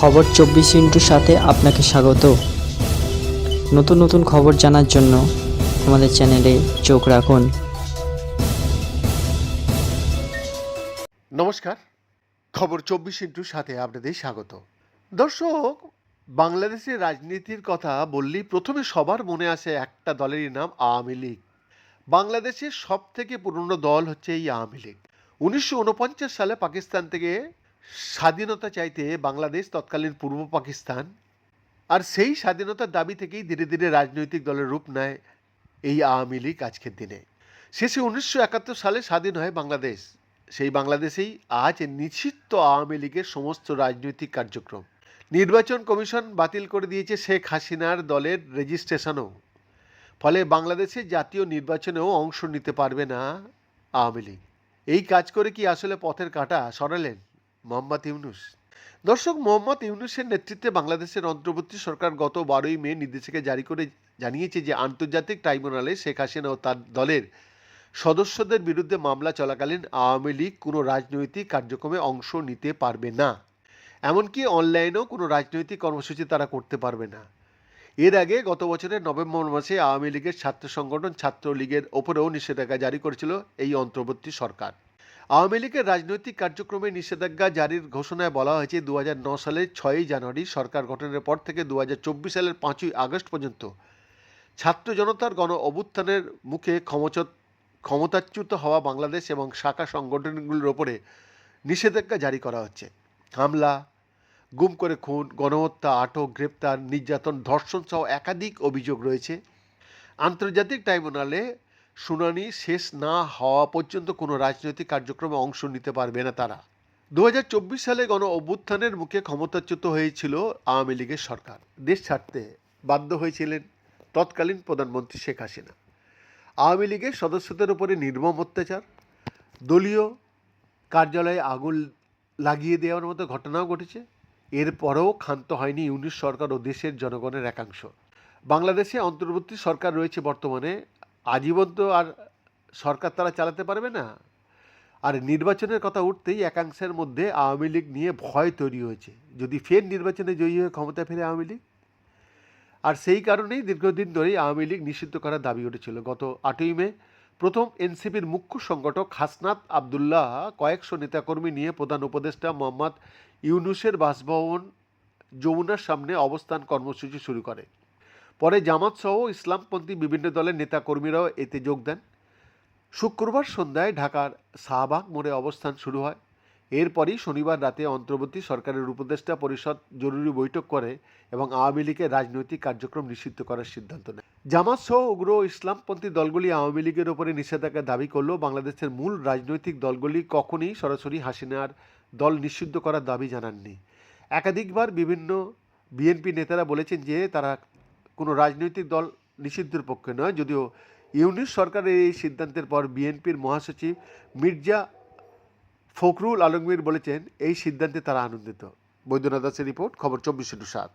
খবর চব্বিশ ইন্টুর সাথে আপনাকে স্বাগত। নতুন নতুন খবর জানার জন্য আমাদের চ্যানেলে চোখ রাখুন। নমস্কার, খবর চব্বিশ ইন্টুর সাথে আপনাদের স্বাগত। দর্শক, বাংলাদেশের রাজনীতির কথা বললেই প্রথমে সবার মনে আসে একটা দলেরই নাম আওয়ামী লীগ। বাংলাদেশের সব থেকে পুরনো দল হচ্ছে এই আওয়ামী লীগ। উনিশশো উনপঞ্চাশ সালে পাকিস্তান থেকে স্বাধীনতা চাইতে বাংলাদেশ তৎকালীন পূর্ব পাকিস্তান আর সেই স্বাধীনতার দাবি থেকেই ধীরে ধীরে রাজনৈতিক দলের রূপ নেয় এই আওয়ামী লীগ আজকের দিনে। শেষে উনিশশো একাত্তর সালে স্বাধীন হয় বাংলাদেশ। সেই বাংলাদেশেই আজ নিষিদ্ধ আওয়ামী লীগের সমস্ত রাজনৈতিক কার্যক্রম। নির্বাচন কমিশন বাতিল করে দিয়েছে শেখ হাসিনার দলের রেজিস্ট্রেশনও। ফলে বাংলাদেশের জাতীয় নির্বাচনেও অংশ নিতে পারবে না আওয়ামী লীগ। এই কাজ করে কি আসলে পথের কাঁটা সরালেন? মোহাম্মদ ইউনুস। দর্শক, মোহাম্মদ ইউনুসের নেতৃত্বে বাংলাদেশের অন্তর্বর্তী সরকার গত বারোই মে নির্দেশিকা জারি করে জানিয়েছে যে, আন্তর্জাতিক ট্রাইব্যুনালে শেখ হাসিনা ও তার দলের সদস্যদের বিরুদ্ধে মামলা চলাকালীন আওয়ামী লীগ কোনো রাজনৈতিক কার্যক্রমে অংশ নিতে পারবে না। এমনকি অনলাইনেও কোনো রাজনৈতিক কর্মসূচি তারা করতে পারবে না। এর আগে গত বছরের নভেম্বর মাসে আওয়ামী লীগের ছাত্র সংগঠন ছাত্রলীগের ওপরেও নিষেধাজ্ঞা জারি করেছিল এই অন্তর্বর্তী সরকার। আওয়ামী লীগের রাজনৈতিক কার্যক্রমে নিষেধাজ্ঞা জারির ঘোষণায় বলা হয়েছে দু সালের ছয়ই জানুয়ারি সরকার গঠনের পর থেকে দু হাজার চব্বিশ সালের পাঁচই আগস্ট পর্যন্ত ছাত্র জনতার গণ অভ্যুত্থানের মুখে ক্ষমচত, ক্ষমতাচ্যুত হওয়া বাংলাদেশ এবং শাখা সংগঠনগুলির ওপরে নিষেধাজ্ঞা জারি করা হচ্ছে। হামলা, গুম করে খুন, গণহত্যা, আটক, গ্রেপ্তার, নির্যাতন ধর্ষণ সহ একাধিক অভিযোগ রয়েছে। আন্তর্জাতিক ট্রাইব্যুনালে শুনানি শেষ না হওয়া পর্যন্ত কোনো রাজনৈতিক কার্যক্রমে অংশ নিতে পারবে না তারা। দু হাজার চব্বিশ সালে গণ অভ্যুত্থানের মুখে ক্ষমতাচ্যুত হয়েছিল আওয়ামী লীগের সরকার। দেশ ছাড়তে বাধ্য হয়েছিলেন তৎকালীন প্রধানমন্ত্রী শেখ হাসিনা। আওয়ামী লীগের সদস্যদের উপরে নির্মম অত্যাচার, দলীয় কার্যালয়ে আগুন লাগিয়ে দেওয়ার মতো ঘটনাও ঘটেছে। এরপরেও ক্ষান্ত হয়নি ইউনিশ সরকার ও দেশের জনগণের একাংশ। বাংলাদেশে অন্তর্বর্তী সরকার রয়েছে বর্তমানে। আজীবন তো আর সরকার তারা চালাতে পারবে না। আর নির্বাচনের কথা উঠতেই একাংশের মধ্যে আওয়ামী লীগ নিয়ে ভয় তৈরি হয়েছে। যদি ফের নির্বাচনে জয়ী হয়ে ক্ষমতা ফেরে আওয়ামী লীগ? আর সেই কারণেই দীর্ঘদিন ধরেই আওয়ামী লীগ নিষিদ্ধ করার দাবি উঠেছিল। গত আটই মে প্রথম এনসিপির মুখ্য সংগঠক হাসনাত আবদুল্লাহ কয়েকশো নেতাকর্মী নিয়ে প্রধান উপদেষ্টা মোহাম্মদ ইউনুসের বাসভবন যমুনার সামনে অবস্থান কর্মসূচি শুরু করে পরে জামাত সহ ইসলামপন্থী বিভিন্ন দলের নেতাকর্মীরাও এতে যোগ দেন। শুক্রবার সন্ধ্যায় ঢাকার শাহবাগ মোড়ে অবস্থান শুরু হয়। এরপরই শনিবার রাতে অন্তর্বর্তী সরকারের উপদেষ্টা পরিষদ জরুরি বৈঠক করে এবং আওয়ামী লীগের রাজনৈতিক কার্যক্রম নিষিদ্ধ করার সিদ্ধান্ত নেয়। জামাত সহ উগ্র ইসলামপন্থী দলগুলি আওয়ামী লীগের ওপরে নিষেধাজ্ঞা দাবি করলেও বাংলাদেশের মূল রাজনৈতিক দলগুলি কখনই সরাসরি হাসিনার দল নিষিদ্ধ করার দাবি জানাননি। একাধিকবার বিভিন্ন বিএনপি নেতারা বলেছেন যে তারা কোনো রাজনৈতিক দল নিষিদ্ধের পক্ষে নয়, যদিও ইউনিশ সরকারের এই সিদ্ধান্তের পর বিএনপির মহাসচিব মির্জা ফখরুল আলমগীর বলেছেন, এই সিদ্ধান্তে তারা আনন্দিত। বৈদ্যনাথ দাসের রিপোর্ট, খবর চব্বিশ সাত।